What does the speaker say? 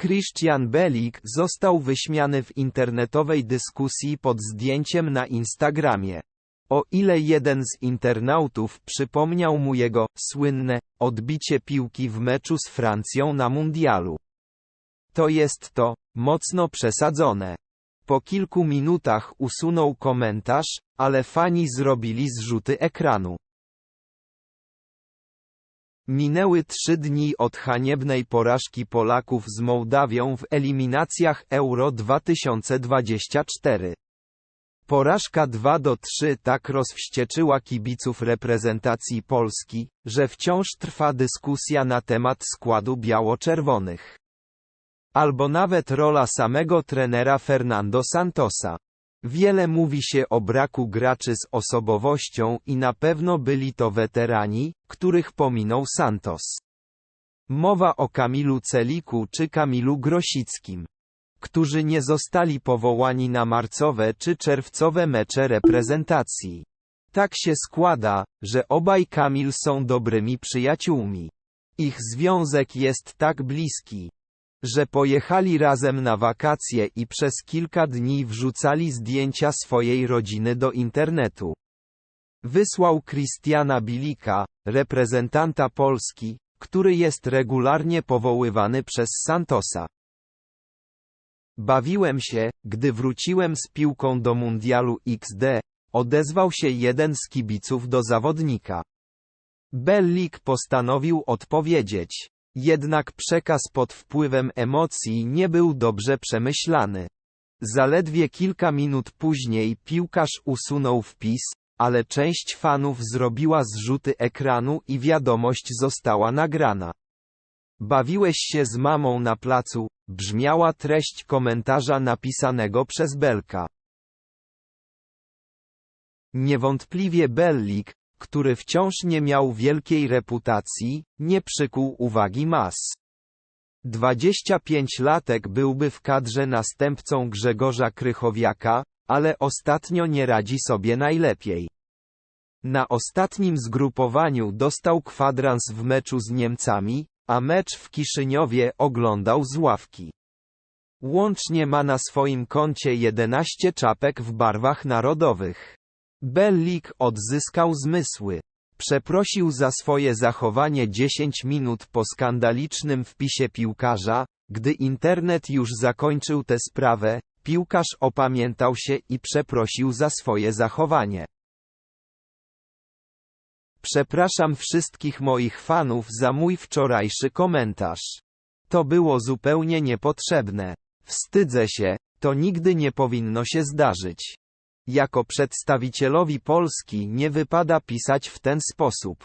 Christian Belik został wyśmiany w internetowej dyskusji pod zdjęciem na Instagramie. O ile jeden z internautów przypomniał mu jego słynne odbicie piłki w meczu z Francją na mundialu. To jest to mocno przesadzone. Po kilku minutach usunął komentarz, ale fani zrobili zrzuty ekranu. Minęły trzy dni od haniebnej porażki Polaków z Mołdawią w eliminacjach Euro 2024. Porażka 2 do 3 tak rozwścieczyła kibiców reprezentacji Polski, że wciąż trwa dyskusja na temat składu biało-czerwonych. Albo nawet rola samego trenera Fernando Santosa. Wiele mówi się o braku graczy z osobowością i na pewno byli to weterani, których pominął Santos. Mowa o Kamilu Celiku czy Kamilu Grosickim, którzy nie zostali powołani na marcowe czy czerwcowe mecze reprezentacji. Tak się składa, że obaj Kamil są dobrymi przyjaciółmi. Ich związek jest tak bliski, że pojechali razem na wakacje i przez kilka dni wrzucali zdjęcia swojej rodziny do internetu. Wysłał Christiana Bilika, reprezentanta Polski, który jest regularnie powoływany przez Santosa. Bawiłem się, gdy wróciłem z piłką do Mundialu XD, odezwał się jeden z kibiców do zawodnika. Bellik postanowił odpowiedzieć. Jednak przekaz pod wpływem emocji nie był dobrze przemyślany. Zaledwie kilka minut później piłkarz usunął wpis, ale część fanów zrobiła zrzuty ekranu i wiadomość została nagrana. Bawiłeś się z mamą na placu, brzmiała treść komentarza napisanego przez Belka. Niewątpliwie Bellik, który wciąż nie miał wielkiej reputacji, nie przykuł uwagi mas. 25-latek byłby w kadrze następcą Grzegorza Krychowiaka, ale ostatnio nie radzi sobie najlepiej. Na ostatnim zgrupowaniu dostał kwadrans w meczu z Niemcami, a mecz w Kiszyniowie oglądał z ławki. Łącznie ma na swoim koncie 11 czapek w barwach narodowych. Bellik odzyskał zmysły. Przeprosił za swoje zachowanie 10 minut po skandalicznym wpisie piłkarza, gdy internet już zakończył tę sprawę, piłkarz opamiętał się i przeprosił za swoje zachowanie. Przepraszam wszystkich moich fanów za mój wczorajszy komentarz. To było zupełnie niepotrzebne. Wstydzę się, to nigdy nie powinno się zdarzyć. Jako przedstawicielowi Polski nie wypada pisać w ten sposób.